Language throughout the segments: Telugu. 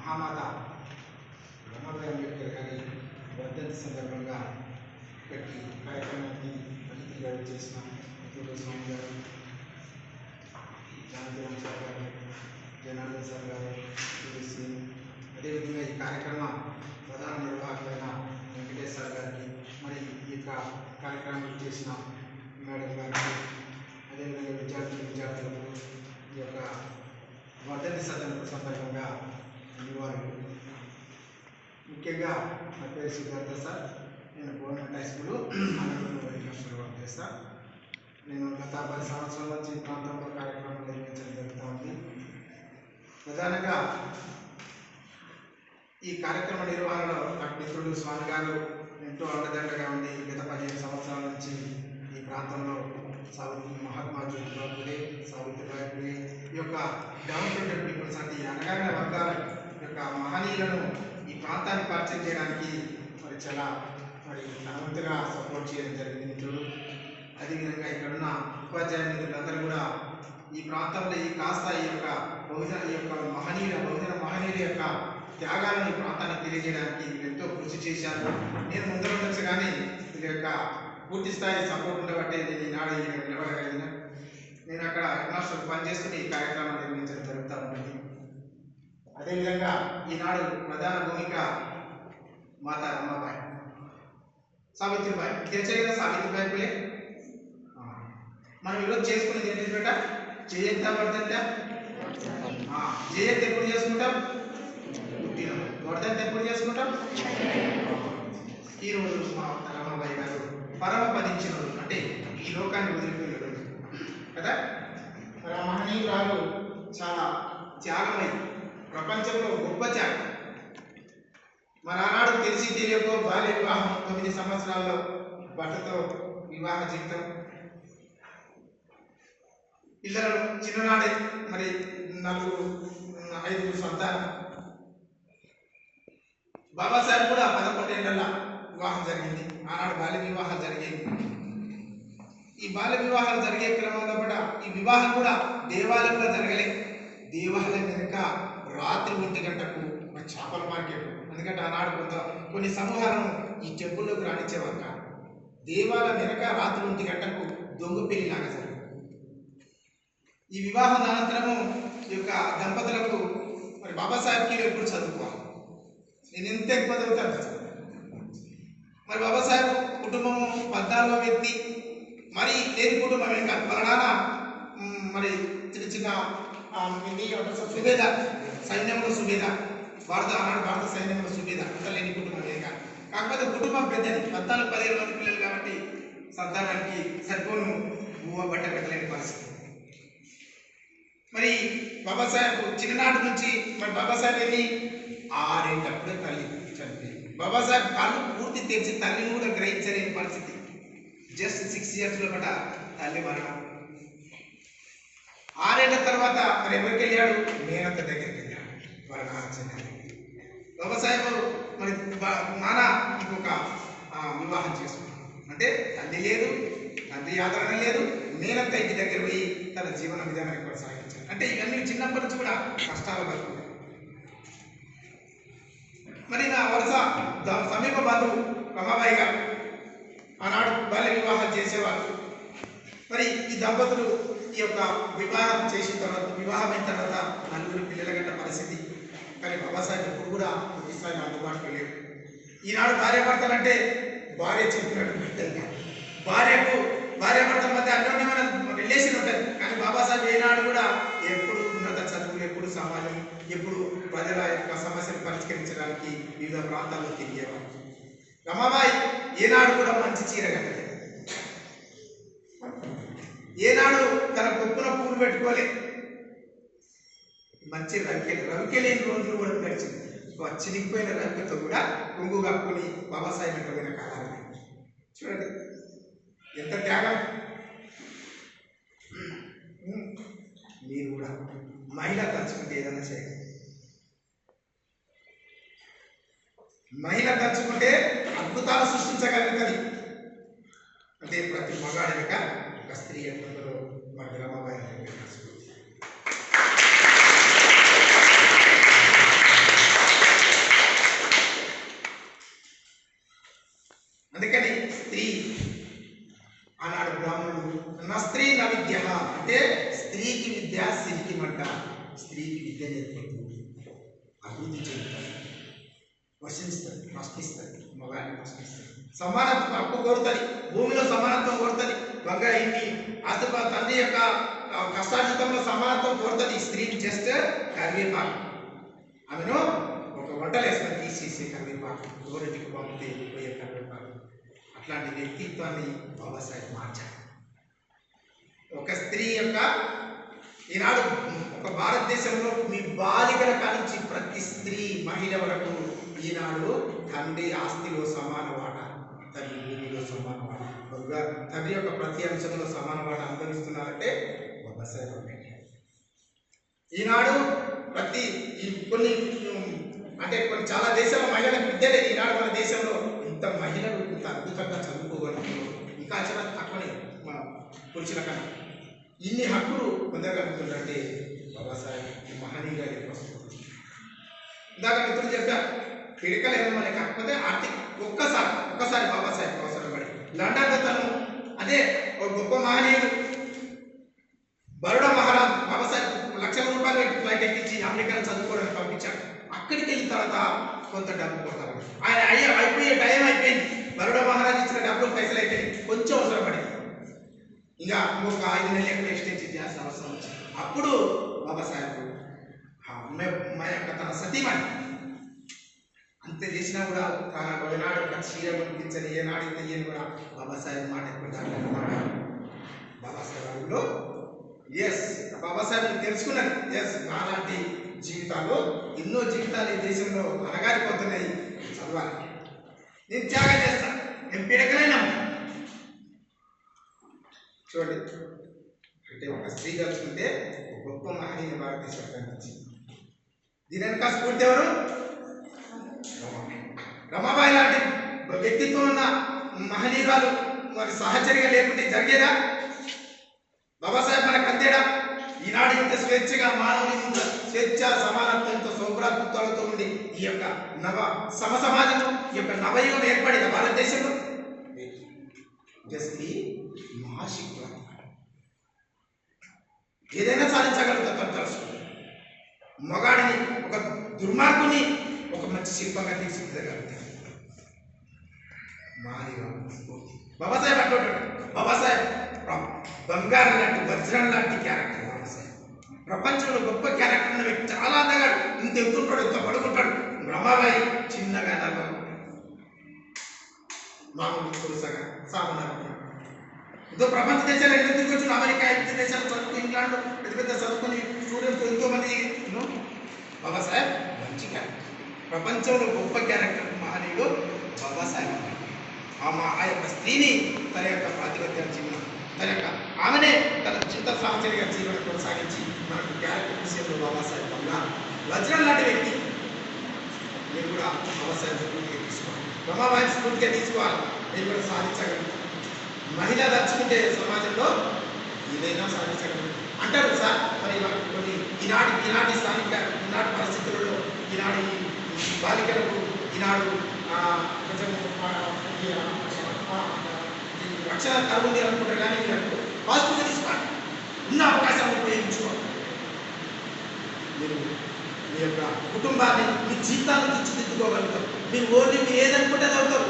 మహామాత రమాబాయి అంబేద్కర్ గారి వర్ధంతి సందర్భంగా ఇక్కడికి కార్యక్రమానికి అతిథిగా చేసిన అతూరు స్వామి గారు జానకిరామ్ సార్ గారు జనార్దన్ సార్ గారు తులసి అదేవిధంగా ఈ కార్యక్రమ ప్రధాన నిర్వాహకులైన వెంకటేష్ సార్ గారికి మరి ఈ యొక్క కార్యక్రమం చేసిన మేడం గారికి అదేవిధంగా విద్యార్థులు విద్యార్థులకు ఈ యొక్క వర్ధంతి సదన సందర్భంగా నివాళులు ముఖ్యంగా నా పేరు సిద్ధార్థ సార్. నేను government high school Anantapuram work చేస్తా. నేను గత పది సంవత్సరాల నుంచి ఈ ప్రాంతంలో కార్యక్రమం నిర్వహించడం జరుగుతూ ఉంది. ప్రధానంగా ఈ కార్యక్రమ నిర్వహణలో నాకు మిత్రుడు స్వామి గారు ఎంతో అండదండగా ఉండి గత పదిహేను సంవత్సరాల నుంచి ఈ ప్రాంతంలో సావిత్రి మహాత్మా జ్యోతిబా సావిత్రిబాయి ఈ యొక్క డౌన్ పీపుల్స్ అంటే అనగానే అనగారిన యొక్క మహనీయులను ఈ ప్రాంతాన్ని పరిచయం చేయడానికి మరి చాలా మరి ధనవంతుగా సపోర్ట్ చేయడం జరిగింది. మిత్రులు అదేవిధంగా ఇక్కడున్న ఉపాధ్యాయ మిత్రులందరూ కూడా ఈ ప్రాంతంలో ఈ కాస్త ఈ యొక్క బహుజన ఈ యొక్క మహనీయుల బహుజన మహనీయుల యొక్క త్యాగాలను ఈ ప్రాంతానికి తెలియజేయడానికి వీళ్ళు ఎంతో కృషి చేశారు. నేను ముందర ఉండొచ్చు కానీ వీళ్ళ యొక్క పూర్తి స్థాయి సపోర్ట్ ఉండబట్టే నేను ఈనాడు నిలబడగలిగిన నేను అక్కడ హెడ్మాస్టర్ పనిచేస్తూ ఈ కార్యక్రమాన్ని నిర్వహించడం జరుగుతూ ఉంటుంది. అదేవిధంగా ఈనాడు ప్రధాన భూమిక మాతా రమాబాయి. సావిత్రిబాయి. తెలిసే కదా సావిత్రిబాయి పులే ఆ. మనం ఈరోజు చేసుకునేది ఏంటి బేట జయంత వర్ధంత జయంతి ఎప్పుడు చేసుకుంటాం? పుట్టిన వర్ధంతి ఎప్పుడు చేసుకుంటాం? ఈ రోజు మా రమాబాయి గారు పరమపదించిన రోజు. అంటే ఈ లోకాన్ని వదిలిపోయిన రోజు. కదా? మహనీయురాలు చాలా త్యాగమై ప్రపంచంలో గొప్ప త్యాగం మరి ఆనాడు తెలిసి తెలియకో బాల్య వివాహం తొమ్మిది సంవత్సరాల్లో భర్తతో వివాహ జీవితం. పిల్లలు చిన్ననాడే మరి నలుగురు ఐదుగురు సంతానం. బాబాసాహెబ్ కూడా పదకొండేళ్ళ వివాహం జరిగింది. ఆనాడు బాల్య వివాహాలు జరిగేవి ఈ బాల్య వివాహాలు జరిగే క్రమంలో కూడా ఈ వివాహం కూడా దేవాలయంలో జరగలే. దేవాలయం వెనుక రాత్రి ఒంటి గంటకు మరి చేపల మార్కెట్. ఎందుకంటే ఆనాడు కొంత కొన్ని సమూహాలను ఈ టెంపుల్లోకి రాణించేవారు కాదు దేవాలయం వెనక రాత్రి ఒంటి గంటకు దొంగ పెళ్ళిలాగా జరిగింది. ఈ వివాహం అనంతరము ఈ యొక్క దంపతులకు మరి బాబాసాహెబ్కి ఎప్పుడు చదువుకోవాలి? నేను ఎంత ఎక్కువ చదువుతాను. మరి బాబాసాహెబ్ కుటుంబము పద్నాలుగో వ్యక్తి. మరి లేని కుటుంబం ఏం కాదు. మరి చిన్న చిన్న ఆ, ఇది సుబేదార్ సైన్యంలో సుబేదార్ భారత ఆనాడు భారత సైన్యంలో సుబేదార్ అంత లేని కుటుంబం ఏం కాకపోతే కుటుంబం పెద్దది. పద్నాలుగు పదిహేను మంది పిల్లలు కాబట్టి సంతానానికి సరిపోను భూమ బట్ట పెట్టలేని పరిస్థితి. మరి బాబాసాహెబ్ చిన్ననాటి నుంచి మరి బాబాసాహెబ్ ఏమి? ఆరేటప్పుడే తల్లి చనిపోయింది. బాబాసాహెబ్ కళ్ళు పూర్తి తెరిచి తల్లిని కూడా గ్రహించలేని పరిస్థితి. జస్ట్ సిక్స్ ఇయర్స్లో కూడా తల్లి మరణం. ఆరేళ్ళ తర్వాత మరి ఎవరికి వెళ్ళాడు? మేనత్త దగ్గరికి వెళ్ళాడు బాబాసాహెబ్ మరి నాన్న ఇంకొక వివాహం చేసుకున్నాను అంటే తల్లి లేదు తండ్రి ఆదరణ లేదు నేనంతా ఇంటి దగ్గర పోయి తన జీవన విధానాన్ని కొనసాగించాను. అంటే ఇవన్నీ చిన్నప్పటి నుంచి కూడా కష్టాలు పడుతుంది మరి నా వరుస సమీప బంధువు రమాబాయి గారు ఆనాడు బాల్య వివాహం చేసేవారు. మరి ఈ దంపతులు ఈ యొక్క వివాహం చేసిన తర్వాత వివాహం అయిన తర్వాత నలుగురు పిల్లల గంట పరిస్థితి కానీ బాబాసాహెబ్ ఇప్పుడు కూడా ఈ అందుబాటులో లేవు ఈనాడు భార్యాభర్తలు అంటే భార్య చెప్పినట్టు బిడ్డలు భార్యకు భార్యాభర్తల మధ్య అన్యోన్యమైన రిలేషన్ ఉంటుంది. కానీ బాబాసాహెబ్ ఏనాడు కూడా ఎప్పుడు ఉన్నత చదువులు ఎప్పుడు సమాజం ఎప్పుడు ప్రజల యొక్క సమస్యను పరిష్కరించడానికి వివిధ ప్రాంతాల్లో తిరిగేవారు. రమాబాయి ఏనాడు కూడా మంచి చీర కట్టలేదు. ఏనాడు తన కొప్పున పూలు పెట్టుకోలేదు మంచి రవికె రవికె లేని రోజులు కూడా గడిచింది. చినిగిపోయిన రవికతో కూడా కొంగు కప్పుకొని బాబాసాహెబ్ వెంట పోయిన కాలాలు చూడండి. ఎంత త్యాగం. మీరు కూడా మహిళ తలుచుకుంటే ఏదైనా చేయండి. మహిళ తలుచుకుంటే అద్భుతాలు సృష్టించగలుగుతుంది అంటే ప్రతి మగాడి ఒక స్త్రీ ఎట్లుందో మన రమాబాయి గారి వెనక స్ఫూర్తి. అంటే స్త్రీకి విద్య సిరికి మంట స్త్రీకి విద్య నేర్పుతుంది అభివృద్ధి చెందుతారు వర్షిస్తుంది ప్రశ్నిస్తుంది మగాన్ని ప్రశ్నిస్తుంది సమానత్వం హక్కు కోరుతుంది భూమిలో సమానత్వం కోరుతుంది బంగారు ఇంటి ఆస్తుప తండ్రి యొక్క కష్టార్జితంలో సమానత్వం కోరుతుంది స్త్రీకి జస్ట్ కరివేపాకు. ఆమెను ఒక వంటలేసుకొని తీసేసి కరివేపాకు. గోరెంటికి పంపితే పోయే కరివేపాకు. అట్లాంటి వ్యక్తిత్వాన్ని బాబాసాహెబ్ మార్చారు. ఒక స్త్రీ యొక్క ఈనాడు ఒక భారతదేశంలో మీ బాలికల కానించి ప్రతి స్త్రీ మహిళ వరకు ఈనాడు తండ్రి ఆస్తిలో సమాన వాటా తల్లి భూమిలో సమాన వాటా తండ్రి యొక్క ప్రతి అంశంలో సమాన వాటా అనుభవిస్తున్నారంటే బాబాసాహెబ్ అంబేద్కర్ ఈనాడు ప్రతి ఈ కొన్ని అంటే కొన్ని చాలా దేశాల మహిళలకు విద్య లేదు ఈనాడు మన దేశంలో ఇంత మహిళలు ఇంత అద్భుతంగా చదువుకోగలుగుతున్నారు. ఇంకా చాలా తక్కువనే మన పురుషుల కన్నా. ఇన్ని హక్కులు పొందగలుగుతుందంటే బాబాసాహెబ్ ఈ మహనీయుగా వస్తుంది. ఇందాక మిత్రులు చెప్పారు పిడకలు ఏమో మనకి కాకపోతే ఆర్థిక ఒక్కసారి ఒక్కసారి బాబాసాహెబ్ అవసరం పడి లండన్లో తను అదే ఒక గొప్ప మహనీయుడు. బరోడా మహారాజ్ బాబాసాహెబ్ లక్షల రూపాయలు పెట్టి ఫ్లైట్ ఎక్కించి అమెరికాను చదువుకోవడానికి పంపించాడు. అక్కడికి వెళ్ళిన తర్వాత కొంత డబ్బు కొడతారు. ఆయన అయ్యే అయిపోయే టైం అయిపోయింది. బరోడా మహారాజ్ ఇచ్చిన డబ్బులు పైసలు అయిపోయింది కొంచెం అవసరం పడింది. ఇంకా ఇంకొక ఐదు నెలలు ఎక్కడ చేయాల్సిన అవసరం వచ్చింది. అప్పుడు బాబాసాహెబ్ మా యొక్క తన సతీమణి. ఇంత చేసినా కూడా తన ఒకనాడు ఒక చీర అనిపించని ఏనాడు ఇంత చేయని కూడా బాబాసాహెబ్ మాట ఎక్కువ దాకా బాబాసాహెబ్ ఎస్ బాబాసాహెబ్ తెలుసుకున్నది ఎస్ నాలాంటి జీవితాలు ఎన్నో జీవితాలు ఈ దేశంలో అనగారిపోతున్నాయి చదవాలి. నేను త్యాగం చేస్తాను నేను పిడకలైనా చూడండి. అంటే ఒక స్త్రీ కలుసుకుంటే ఒక గొప్ప మహనీయ భారతదేశం వచ్చింది దీని వెనక స్ఫూర్తి ఎవరు? రమాబాయి. లాంటి వ్యక్తిత్వం ఉన్న మహనీయురాలు మరి సహచర్య లేకుంటే జరిగేదా? బాబాసాహెబ్ మనకు అంతేడా ఈనాడు ఇంత స్వేచ్ఛగా మానవుని ముందు స్వేచ్ఛ సమానత్వంతో సౌభ్రాతృత్వాలతో ఉండి ఈ యొక్క నవ సమ సమాజం ఈ యొక్క నవయుగం ఏర్పడిన భారతదేశంలో. జస్ట్ మహాశక్తి ఏదైనా సాధించగలుగుతా తను మగాడిని ఒక దుర్మార్గుని ఒక మంచి శిల్పంగా తీర్చిదిద్దగలుగుతాడు మాదిగా స్ఫూర్తి బాబాసాహెబ్ అంటుంటాడు బాబాసాహెబ్ ప్ర- బంగారం లాంటి వజ్రం లాంటి క్యారెక్టర్ బాబాసాహెబ్ ప్రపంచంలో గొప్ప క్యారెక్టర్ ఉన్న వ్యక్తి చాలా అందగాడు ఇంత ఎత్తుంటాడు ఇంత పడుకుంటాడు రమాబాయి చిన్నగా నల్లగా మామూలు పురుషగా సామాన్య ఎంతో ప్రపంచ దేశాలు ఎన్నో తిరిగి వచ్చిన అమెరికా ఇతర దేశాలు చదువుకు ఇంగ్లాండ్ పెద్ద పెద్ద చదువుకుని స్టూడెంట్స్ ఎంతో మంది యూనో బాబాసాహెబ్ మంచి క్యారెక్టర్ ప్రపంచంలో గొప్ప క్యారెక్టర్ మహనీయుడు బాబాసాహెబ్ ఆమె ఆ ఆ యొక్క స్త్రీని తన యొక్క ప్రాతిపత్యం జీవనం తన యొక్క ఆమెనే తన చింత సహచర్య జీవనం కొనసాగించి మనకు క్యారెక్టర్ విషయంలో బాబాసాహెబ్ బంగారు వజ్రం లాంటి వ్యక్తి. మీరు కూడా బాబాసాహెబ్ స్ఫూర్తిగా తీసుకోవాలి. రమాబాయి స్ఫూర్తిగా తీసుకోవాలి. మీరు కూడా సాధించగలుగుతారు మహిళ దర్చుకుంటే సమాజంలో ఏదైనా సాధించగలరు అంటారు సార్ మరి కొన్ని ఈనాటి ఈనాటి స్థానిక ఈనాటి పరిస్థితులలో ఈనాటి బాలికలకు ఈనాడు కొంచెం రక్షణ కరువు అనుకుంటారు కానీ పాజిటివ్ తీసుకోండి ఉన్న అవకాశాలను ఉపయోగించుకోండి మీరు మీ యొక్క కుటుంబాన్ని మీ జీవితాన్ని తీర్చిదిద్దుకోగలుగుతారు. మీరు ఓన్లీ మీరు ఏదనుకుంటే అది అవుతారు.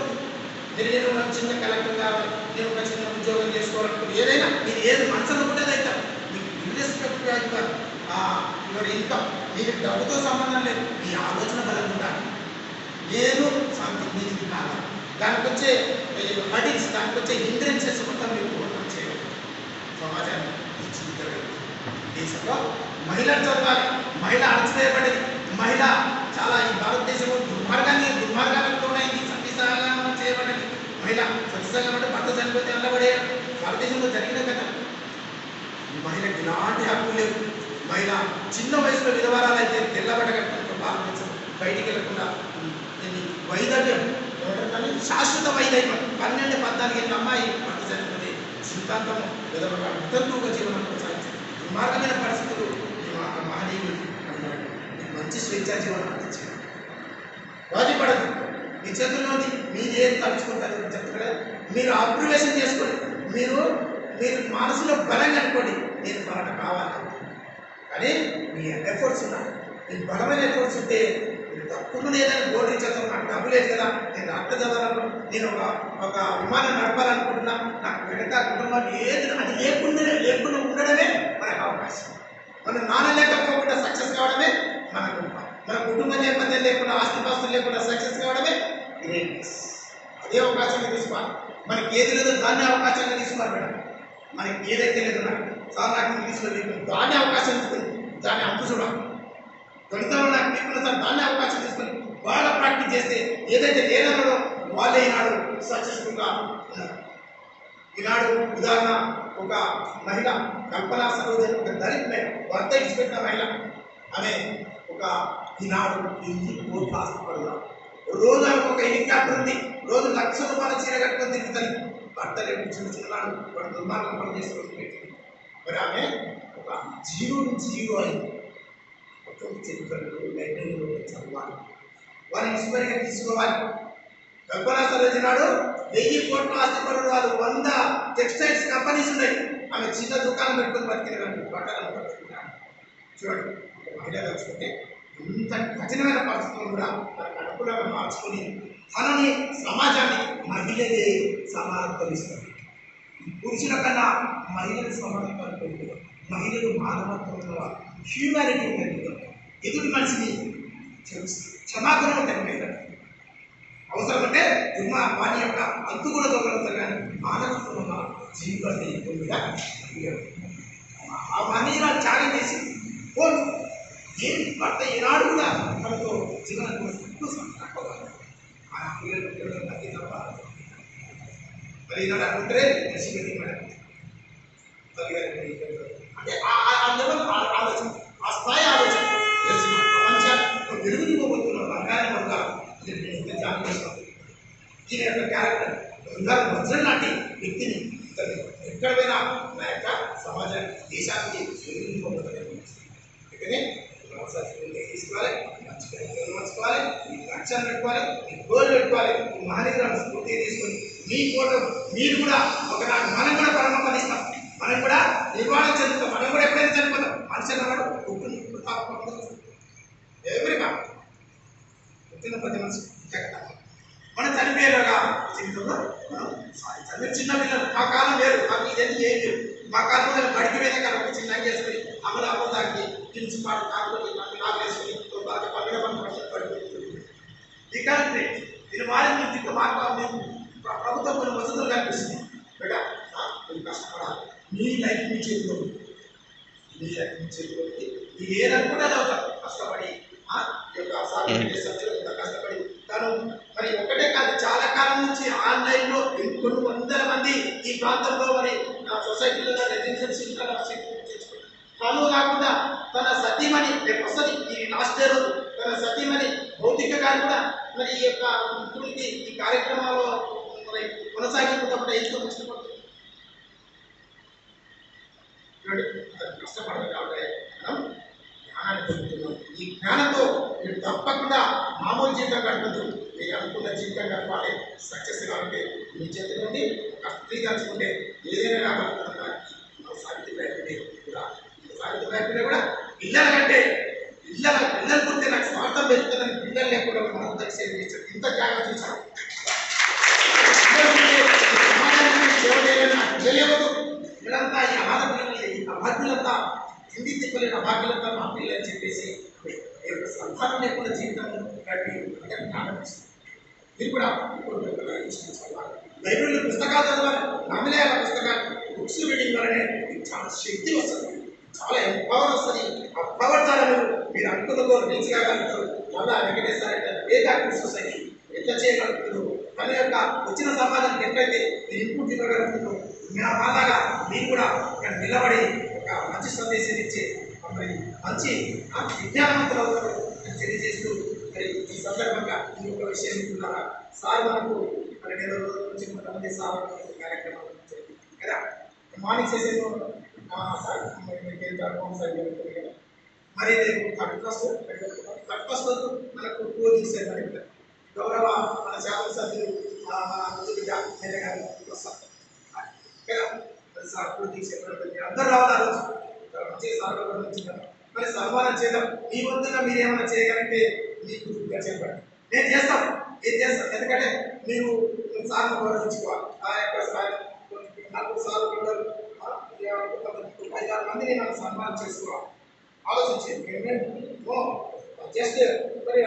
మీరు నేను ఒక చిన్న కలెక్టర్ కావాలి నేను ఒక చిన్న ఉద్యోగం చేసుకోవాలనుకుంటే ఏదైనా మీరు ఏది మనసు అనుకుంటే అవుతారు. మీకు రెస్పెక్ట్ అవుతారు ఇక్కడ ఇన్కమ్ మీకు డబ్బుతో సంబంధం లేదు. మీ ఆలోచన బలం ఉండాలి నేను సంథింగ్ మీది కావాలి. దానికి వచ్చే హడిల్స్ దానికి వచ్చే హిండ్రెన్సెస్ మొత్తం మీరు పూర్ణం చేయాలి. సమాజాన్ని తీర్చిదిద్దగలుగుతారు దేశంలో మహిళలు చదవాలి. మహిళ అణచివేయబడింది మహిళ చాలా ఈ భారతదేశంలో దుర్మార్గాన్ని దుర్మార్గాలకు లోనైంది. సతీసాగమనం చేయబడింది మహిళ సతీసాగం అంటే భర్త చనిపోతే వెళ్ళబడే భారతదేశంలో జరిగిన కదా మహిళకి ఎలాంటి హక్కు లేవు. మహిళ చిన్న వయసులో విధవరాలైతే తెల్లబడ్డ కట్టుకుంటూ భారతదేశం బయటికి వెళ్ళకుండా ఇది వైదవ్యం ఎవరంటే శాశ్వత వైదవ్యం పన్నెండు పద్నాలుగు ఏళ్ళ అమ్మాయి పట్టు చనిపోతే సిద్ధాంతము విధవరాలు వితంతువుగా జీవనం కొనసాగించారు దుర్మార్గమైన పరిస్థితులు ఈ మా- మహనీయులు అన్నారు. మంచి స్వేచ్ఛా జీవనం అందించారు. రాజీ మీ చేతుల్లోని మీరు ఏం తలుచుకుంటారు చెప్తారు మీరు అప్రివేషన్ చేసుకోండి. మీరు మీరు మనసులో బలంగా అనుకోండి నేను పలానా కానీ మీ ఎఫర్ట్స్ ఉన్నాయి. మీ బలమైన ఎఫర్ట్స్ ఉంటే మీరు తప్పకుండా ఏదైనా బోర్డు నాకు డబ్బు లేదు కదా నేను డాక్టర్ చదవాలను నేను ఒక ఒక విమానం నడపాలనుకుంటున్నా నాకు మిగతా కుటుంబాన్ని ఏది అది లేకుండా లేకుండా ఉండడమే మనకు అవకాశం. మనం నాన్న లేకపోకుండా సక్సెస్ కావడమే మన కుటుంబం మన కుటుంబ నేపథ్యం లేకుండా ఆస్తిపాస్తులు లేకుండా సక్సెస్ కావడమే గ్రేట్నెస్ అదే అవకాశం తీసుకోవాలి. మనకి ఏది లేదో దాన్ని అవకాశంగా తీసుకోవాలి మేడం. మనకి ఏదైతే లేదో నాకు. సార్ నాకు ఇది దాన్ని అవకాశం తీసుకుని దాన్ని అంకుశుడా చూడాలి గణితంలో నాకు తీసుకున్న సార్ దాన్ని అవకాశం తీసుకొని బాగా ప్రాక్టీస్ చేస్తే ఏదైతే లేదన్నాడో వాళ్ళే ఈనాడు సక్సెస్ఫుల్గా ఉన్నారు. ఈనాడు ఉదాహరణ ఒక మహిళ కల్పనా సరోజన్ ఒక దళిత మహిళ భర్త ఇచ్చిపెట్టిన మహిళ. ఆమె ఒక ఈనాడు ఇంటి కోట్ల ఆస్తిపడుగా రోజు ఆమెకు ఒక హెలికాప్టర్ ఉంది. రోజు లక్ష రూపాయల చీర కట్టుకొని తిరుగుతుంది భర్త లేడు చిన్న చిన్నవాడు వాడు దుర్మార్గం పని రోజు పెట్టింది మరి ఆమె జీరో నుంచి జీరో అయింది మొత్తం చరిత్రలు లైబ్రరీలో చదవాలి వారిని ఇన్స్పైర్గా తీసుకోవాలి కల్పనా సరోజి నాడు వెయ్యి కోట్ల ఆస్తిపరుడు వాళ్ళు వంద టెక్స్టైల్స్ కంపెనీస్ ఉన్నాయి ఆమె చిన్న దుకాణం పెట్టుకొని బతికిన కానీ బట్టలు బతుకున్నాడు చూడండి మహిళలు చూస్తే ఇంత కఠినమైన పరిస్థితులు కూడా తనకు అనుకూలంగా మార్చుకొని తనని సమాజాన్ని మహిళలే ఇస్తుంది పురుషుల కన్నా మహిళలు సమానత్వాన్ని పెరుగుతారు మహిళలు మానవత్వం ఉన్నవారు హ్యూమానిటీ ఉంటుంది ఎదుటి మనిషిని క్షమిస్తారు క్షమాగుణం ఉంటుంది మహిళలు అవసరమంటే దుర్మ వాని యొక్క అంతు కూడా దొంగలుతారు కానీ మానవత్వం ఉన్న జీవితాన్ని పొందిగా ఆ మహిళ త్యాగం చేసి పోను ఏం భర్త ఈనాడు కూడా తనతో జీవనం కోసం తక్కువ ఆ పిల్లలు పిల్లలు తగ్గి తప్ప మరి ఈనాడు అనుకుంటే కృషి పెట్టి మేడం తల్లిగారి అంటే ఆ- ఆ- ఆ లెవెల్ ఆ- ఆలోచన ఆ స్థాయి ఆలోచన తెలిసిన ప్రపంచాన్ని వెలుగుని పోగొట్టున్న బంగారం వల్ల నేను ఇంత త్యాగం చేస్తాను ఈయన యొక్క క్యారెక్టర్ బంగారు వజ్రం లాంటి వ్యక్తిని ఇతను ఎక్కడ పోయినా నా యొక్క సమాజానికి దేశానికి వెలుగుని పోగొట్టలేదు అందుకనే సంస్కృతిని తీసుకోవాలి మంచి కార్యక్రమాలు మార్చుకోవాలి మీ లక్ష్యాన్ని పెట్టుకోవాలి మీ గోల్ పెట్టుకోవాలి మీ మహనీయులను స్ఫూర్తి తీసుకొని మీ ఫోటో మీరు కూడా ఒకనాడు మనం కూడా పరమపదిస్తాం మనం కూడా నిర్వాణం చెందుతాం మనం కూడా ఎప్పుడైనా చనిపోతాం. మనిషి అన్నవాడు పుట్టిన ఎవరి పుట్టిన ప్రతి మనిషి మనం చనిపోయేలాగా జీవితంలో మనం సాధించాలి చిన్న పిల్లలు. మా కాలం వేరు. మాకు ఇదన్నీ ఏం లేవు మా కాలం బడికి మీద కనుక చిన్న చేసుకుని అమలు దానికి పిలిచి పాటు కాకపోతే నాకు పండుగ పండుగ పర్సెంట్ పడిపోతుంది ఈ కాలం ఇది మారి మీరు మార్పు ప్రభుత్వం కొన్ని వసతులు కల్పిస్తుంది బిడ్డ ఆ, మీరు కష్టపడాలి మీ లైఫ్ మీ చేతిలో. మీ లైఫ్ మీ చేతిలో. మీరు ఏదనుకుంటే అది అవుతారు కష్టపడి ఈ యొక్క ఇంత కష్టపడి తను మరి ఒకటే కాదు చాలా కాలం నుంచి ఆన్లైన్లో కొన్ని వందల మంది ఈ ప్రాంతంలో మరి ఆ సొసైటీలో రెసిడెన్షియల్ తను కాకుండా తన సతీమణి రేపు వస్తుంది ఈ లాస్ట్ డే రోజు తన సతీమణి భౌతిక గారు కూడా మరి ఈ యొక్క ఈ కార్యక్రమాల్లో మరి కొనసాగింపుకుంటే ఎంతో కష్టపడుతుంది చూడండి, అది కష్టపడదు కాబట్టి మనం జ్ఞానాన్ని పొందుతున్నాం ఈ జ్ఞానంతో మీరు తప్పకుండా మామూలు జీవితం గడపదు మీరు అనుకున్న జీవితం గడపాలి. సక్సెస్ కావాలంటే మీ చేతి నుండి కష్టీకరించుకుంటే ఏదైనా రాబోతున్న సావిత్రి అంటే కూడా. సావిత్రి అంటే కూడా పిల్లల కంటే పిల్లల పిల్లలు పుడితే నాకు స్వార్థం పెరుగుతుందని పిల్లలు లేకుండా మనం అందరికీ సేవ చేశారు. ఇంత జాగ్రత్త చేశారు. సమాజానికి సేవ చేయాలని నాకు తెలియదు వీళ్ళంతా ఈ ఆడపిల్లలు ఈ అభాగ్యులంతా హిందీ తిప్పలేని అభాగ్యులంతా మా పిల్లలు అని చెప్పేసి ఈ యొక్క సంతానం లేకుండా జీవితం గడిపి అందరికీ ఆనందిస్తుంది మీరు కూడా లైబ్రరీలో పుస్తకాలు చదవాలి. నమ్మలేయాల పుస్తకాలు బుక్స్ రీడింగ్ వల్లనే మీకు చాలా శక్తి వస్తుంది. చాలా ఎంపవర్ వస్తుంది. ఆ పవర్ ద్వారా మీరు అనుకున్నతో అనుకున్న గోల్ రీచ్ కాగలుగుతారు మళ్ళా వెంకటేశ్వర ఏ డాక్టర్ సొసైటీ ఎట్లా చేయగలుగుతారు తన యొక్క వచ్చిన సమాజానికి ఎట్లయితే మీరు ఇంపుట్ ఇవ్వగలుగుతారు నా బాధగా మీరు కూడా ఇక్కడ నిలబడి ఒక మంచి సందేశం ఇచ్చే మరి మంచి ఆ, విజ్ఞానవంతులు అవుతారు అని తెలియజేస్తూ మరి ఈ సందర్భంగా ఇంకొక విషయం ఉంటున్నారా సార్ మనకు మరి నెల రోజుల నుంచి కొంతమంది సార్ మనకు కార్యక్రమాలు కదా? మార్నింగ్ సెషన్లో సార్ మరి మీకు ఏం సార్? జరుగుతుంది కదా. మరి థర్డ్ క్లాస్ థర్డ్ ఫస్ట్ మనకు టూర్ తీసేది గౌరవ మన శాసన సభ్యులు మన ముందు గారు వస్తారు. కదా? మరి సార్ టూర్ తీసేటువంటి అందరూ రావాలి మంచి సార్ కూడా వచ్చింది మరి సన్మానం చేద్దాం. మీ వంతుగా మీరు ఏమైనా చేయగలిగితే మీకు చెప్పండి నేను చేస్తాను. నేను చేస్తాను. ఎందుకంటే మీరు సార్లు గౌరవించుకోవాలి. ఆ యొక్క సార్ నలుగురు సార్లు ఉండరు ఐదు ఆరు మందిని మనం సన్మానం చేసుకోవాలి. ఆలోచించండి. ఏంటంటే ఓ జస్ట్ మరి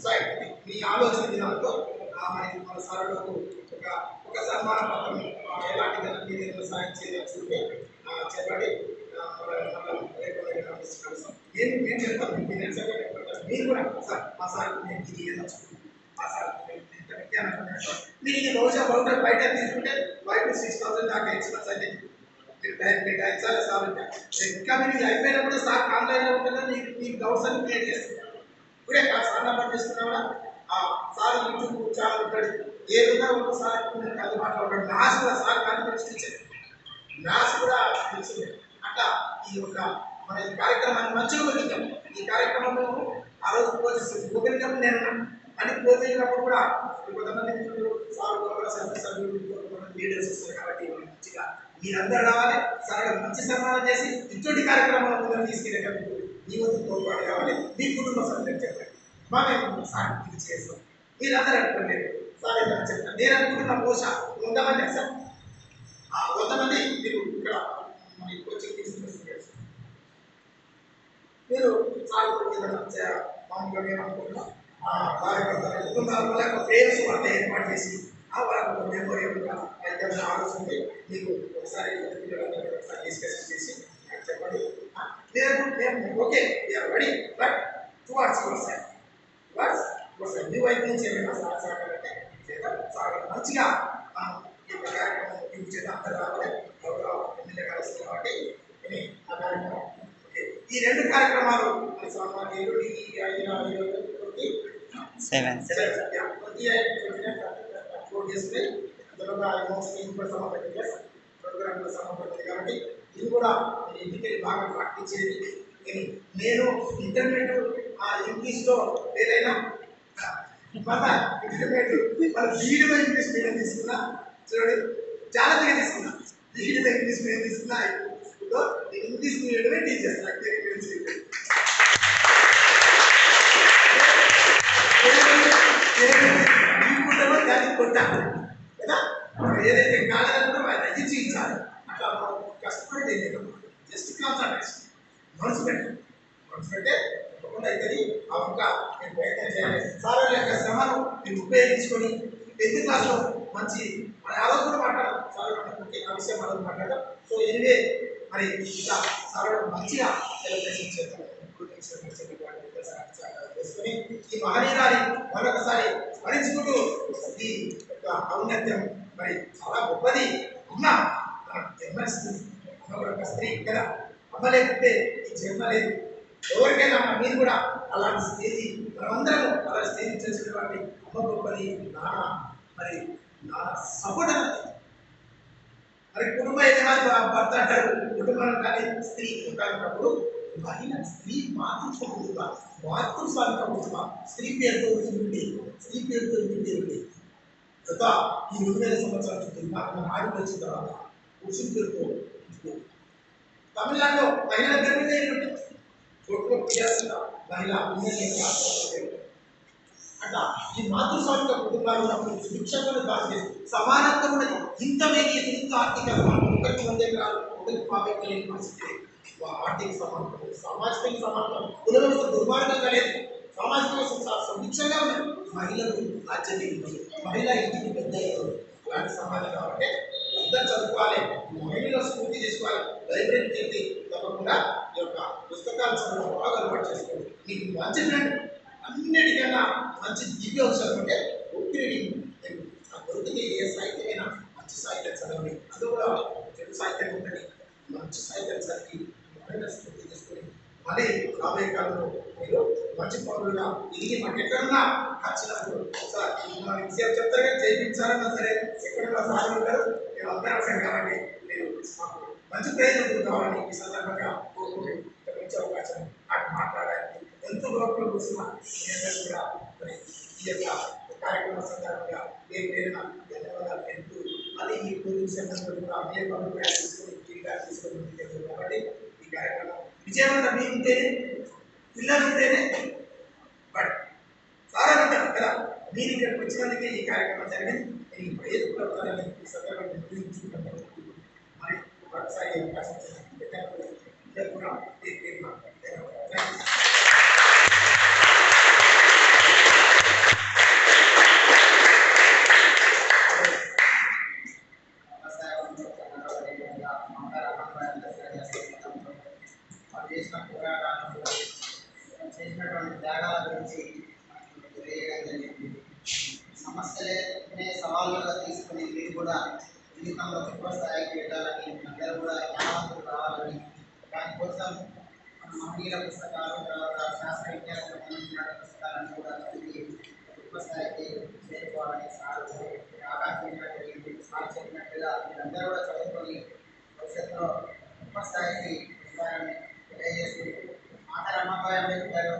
సైడ్ మీ ఆలోచన విధానంతో ఆ, మనకి మన సార్లకు ఒక ఒక సన్మాన పత్రం ఆ, ఎలాంటి దానికి మీరు ఏదైనా సాయం చేయదలుచుకుంటే ఆ, చెప్పండి ఆ, మన- మన రేపు ఏదైనా మిస్ కలుస్తాం. నేను నేను చెప్తాను మీకు నేను చెప్పండి మీరు కూడా సార్ మా సార్ నేను ఇది చేయదలుచుకున్నాను మా సార్ నేను ఇంత విజ్ఞానం ఉన్నాను. మీరు ఈ రోజు బయట బయట తీసుకుంటే బయట సిక్స్ థౌసండ్ దాకా ఎక్స్పెన్స్ అయితే మీరు టైం కేటాయించాలి సార్ అంటే ఇంకా మీరు అయిపోయినప్పుడు సార్ ఆన్లైన్లో ఉంటుందా మీకు మీకు డౌట్స్ అన్ని క్లియర్ చేస్తారు ఇప్పుడే కాదు సార్ నెంబర్ చేసుకున్నా ఆ సార్ యూట్యూబ్ ఛానల్ ఉంటాడు విధంగా ఉన్న సార్ మీకు అందుబాటులో ఉంటాడు మ్యాథ్స్ కూడా సార్ కానీ ప్రశ్నించాడు మ్యాథ్స్ కూడా తెలిసిందే అట్లా ఈ యొక్క మన ఈ కార్యక్రమాన్ని మంచిగా వదిలిద్దాం ఈ కార్యక్రమంలో ఆ రోజు పోషిస్తుంది వదిలినప్పుడు నేను అని అని అయినప్పుడు కూడా కొంతమంది మిత్రులు సార్ కూడా సభ్యులు లీడర్స్ వస్తారు కాబట్టి మంచిగా మీరందరూ రావాలి. సరళ మంచి సన్మానం చేసి ఇటువంటి కార్యక్రమాలను ముందు తీసుకెళ్ళేటప్పుడు మీ వద్ద తోడ్పాటు కావాలి. మీ కుటుంబ సభ్యులకు చెప్పండి. మేము సార్ ఇది చేస్తాం. మీరందరూ అనుకోలేదు సార్ ఏదైనా చెప్తాను నేను అనుకుంటున్న బహుశా వంద మంది సార్ ఆ వంద మంది మీరు ఇక్కడ మనకి కోచింగ్ తీసుకుంటున్నారు మీరు సార్ ఏదైనా చే- మామూలుగా మేము అనుకుంటున్నాం. వారి యొక్క కుటుంబాల వాళ్ళ యొక్క ఫ్రేమ్స్ వాళ్ళ ఏర్పాటు చేసి ఆ వాళ్ళ యొక్క మెమోరియల్గా అయితే ఆలోచన మీకు ఒకసారి ఒకసారి డిస్కషన్ చేసి చెప్పండి. నేను మేము okay ready but towards your side సాగాలంటే చేద్దాం సాగాలి మంచిగా మనం ఈ యొక్క కార్యక్రమం ముగింపు చేద్దాం అందరూ రావాలి కాబట్టి ఆ కార్యక్రమం. ఈ రెండు కార్యక్రమాలు మన సామాన్య ఎల్లుండి ఈ ఐదు సెవెన్. కాబట్టి ఇది కూడా ఇంటికి బాగా ప్రాక్టీస్ చేయండి. నేను- నేను ఆ ఆ ఇంగ్లీష్లో ఏదైనా మన ఇంటర్మీడియట్ మన ఇంగ్లీష్ మీడియం తీసుకున్నా చూడండి జాగ్రత్తగా తీసుకున్నా బీఈడిలో ఇంగ్లీష్ మీడియం తీసుకున్నా ఇంగ్లీష్ మీడియమే టీచర్ చేస్తాను తెలియదు ఈ గుడ్డలో దాన్ని కొట్టాలి కదా మనం ఏదైతే కాలేదంటే అది తగ్గించి ఇచ్చాలి అట్లా మనం కష్టపడి తెలియదు జస్ట్ కాన్సన్ట్రేషన్ మనసు పెట్టి మనసు పెడితే తప్పకుండా అవుతుంది ఆ ఒక్క నేను ప్రయత్నం చేయాలి సార్ యొక్క శ్రమను మీరు ఉపయోగించుకొని టెన్త్ క్లాస్లో మంచి మన ఆ రోజు కూడా మాట్లాడాలి సార్ ఓకే ఆ విషయం మనం మాట్లాడదాం సో ఎనివే మరి ఇంకా సార్ మంచిగా సెలబ్రేషన్ చేద్దాం ఇప్పుడు నెక్స్ట్ సెమిస్టర్ చేసుకుని ఈ మహనీయురాలి మరొకసారి స్మరించుకుంటూ ఈ యొక్క ఔన్నత్యం మరి చాలా గొప్పది అమ్మ నాకు జన్మనిస్తుంది అమ్మ కూడా ఒక స్త్రీ కదా అమ్మ లేకుంటే ఈ జన్మ లేదు ఎవరికైనా అమ్మ మీరు కూడా అలాంటి స్థితి మనమందరం అలా స్థితి చేసినటువంటి అమ్మ గొప్పది నాన్న మరి నాన్న సపోర్ట్ అన్నది మరి కుటుంబ యజమాని భర్త అంటారు కుటుంబం కానీ స్త్రీ ఉంటానప్పుడు మహిళ స్త్రీ మాతృత్వ కుటుంబ మాతృస్వామిక కుటుంబ స్త్రీ పేరుతో ఉండి స్త్రీ పేరుతో ఉండి ఉంది గత ఈ రెండు వేల సంవత్సరాల క్రితం నాకు మన వచ్చిన తర్వాత పురుషుల పేరుతో తమిళనాడులో మహిళ పేరు మీద ఏంటంటే కోర్టులో మహిళ ఉమ్మడి అట్లా ఈ మాతృస్వామిక కుటుంబాలు ఉన్నప్పుడు సుభిక్షంగా దాచి సమానత్వం ఉన్నది. ఇంత మేకి ఇంత ఆర్థిక సమానత్వం ఒకరికి వంద ఎకరాలు ఒకరికి పాప పరిస్థితి ఆర్థిక సమానత్వం సామాజిక సమానత్వం కుల వ్యవస్థ దుర్మార్గంగా లేదు సామాజిక వ్యవస్థ సుభిక్షంగా ఉంది మహిళలు రాజ్యం మహిళ ఇంటికి పెద్ద అలాంటి సమాజం కాబట్టి అందరూ చదువుకోవాలి మహిళలు స్ఫూర్తి తీసుకోవాలి లైబ్రరీ తిరిగి తప్పకుండా ఈ యొక్క పుస్తకాలు చదవడం బాగా అలవాటు చేసుకోండి మీకు మంచి ఫ్రెండ్ అన్నిటికన్నా మంచి దివ్య అవసరం అంటే బుక్ రీడింగ్ ఆ దొరికితే ఏ సాహిత్యమైనా మంచి సాహిత్యం చదవండి అది కూడా సాహిత్యం ఉంటుంది మంచి సాహిత్యం చదివి మహిళ మళ్ళీ రాబోయే కాలంలో మీరు మంచి పౌరులుగా ఇది మనకి ఎక్కడన్నా ఖచ్చితంగా ఒకసారి చెప్తారు కానీ చేయించాలన్నా సరే ఎక్కడన్నా సార్ ఉంటారు నేను అందరం కాబట్టి మీరు మాకు మంచి ప్రయోజనం కావాలని ఈ సందర్భంగా కోరుకుంటూ ఇంత మంచి అవకాశం నాకు మాట్లాడడానికి ఎంతో లోపల కూర్చున్న మీ అందరూ కూడా మరి ఈ యొక్క కార్యక్రమ సందర్భంగా నేను పేరున ధన్యవాదాలు తెలుపుతూ మళ్ళీ ఈ పూర్తి సందర్భంలో కూడా మీ యొక్క అభిప్రాయాలు తీసుకొని ఫీడ్బ్యాక్ తీసుకొని ముందుకు వెళ్తాం కాబట్టి ఈ కార్యక్రమం విజయవంతం మీ ఉంటేనే పిల్లలు ఉంటేనే బట్ కదా మీరు ఇక్కడికి వచ్చినందుకే ఈ కార్యక్రమం జరిగింది నేను ఇప్పుడు ఏది కూడా ఈ సందర్భంగా గుర్తుంచుకుంటాను మరి ఒకసారి ఈ అవకాశం కూడా చెప్పినట్టుగా కూడా చదువుకొని భవిష్యత్తులో గొప్ప స్థాయికి వెళ్తారని తెలియజేస్తూ మాట రమాబాయి అంబేద్కర్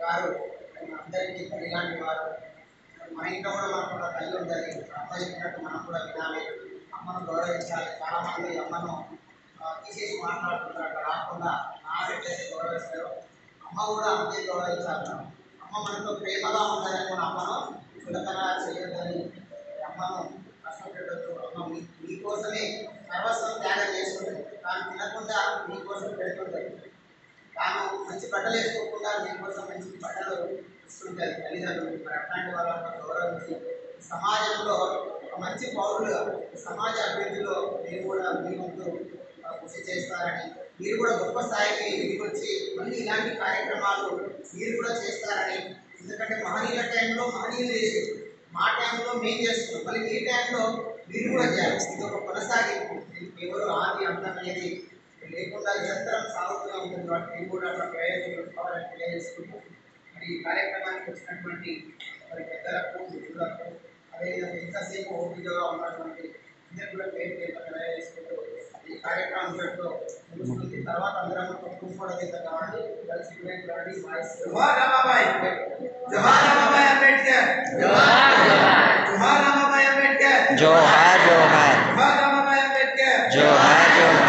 గారు మన అందరికీ తల్లి లాంటి వారు మన ఇంట్లో కూడా మనకు కూడా తల్లి ఉంటుంది అమ్మ చెప్పినట్టు మనం కూడా వినాలి అమ్మను గౌరవించాలి. చాలా మంది అమ్మను ఆ, తీసేసి మాట్లాడుతుంటారు అట్లా రాకుండా నాన్న ఎట్లయితే గౌరవిస్తారో అమ్మ కూడా అంతే గౌరవించాలి అమ్మ మనతో ప్రేమగా ఉండాలని కూడా అమ్మను చులకన చేయొద్దని అమ్మను మీకోసమే సర్వస్వం త్యాగం చేసుకుంటుంది. తాను తినకుండా మీకోసం పెడుతుంటుంది. తాను మంచి బట్టలు వేసుకోకుండా మీకోసం మంచి బట్టలు ఇస్తుంటుంది తల్లిదండ్రులు. మరి అట్లాంటి వాళ్ళ గౌరవించి సమాజంలో ఒక మంచి పౌరులుగా సమాజ అభివృద్ధిలో మీరు కూడా మీ ముందు కృషి చేస్తారని మీరు కూడా గొప్ప స్థాయికి ఎదిగొచ్చి మళ్ళీ ఇలాంటి కార్యక్రమాలు మీరు కూడా చేస్తారని ఎందుకంటే మహనీయుల టైంలో మహనీయులు చేసి మా టైంలో మేము చేస్తున్నాం. మళ్ళీ మీ టైంలో మీరు కూడా చేయాలి. ఇది ఒక కొనసాగింపు ఎవరు ఆది అంతం అనేది లేకుండా నిరంతరం సాగుతూనే ఉంటుంది. కాబట్టి మీరు కూడా అట్లా ప్రయోజనం కావాలని తెలియజేసుకుంటూ మరి ఈ కార్యక్రమానికి వచ్చినటువంటి మరి పెద్దలకు మిత్రులకు అదేవిధంగా ఎంతసేపు ఓపికగా ఉన్నటువంటి అందరికీ కూడా పేరు పేరు తెలియజేసుకుంటూ ఈ కార్యక్రమంలో ముగిస్తుంది తర్వాత అందరం పట్టుకుని కూడా అవుతాం కాబట్టి కలిసి రండి జవహర్ రామాబాయ్ జవహర్ రామాబాయ్ అంబేద్కర్ జవహర్ జవహర్ రామాబాయ్ అంబేద్కర్ జోహార్ జోహార్ జవహర్ రామాబాయ్ అంబేద్కర్ జోహార్ జోహార్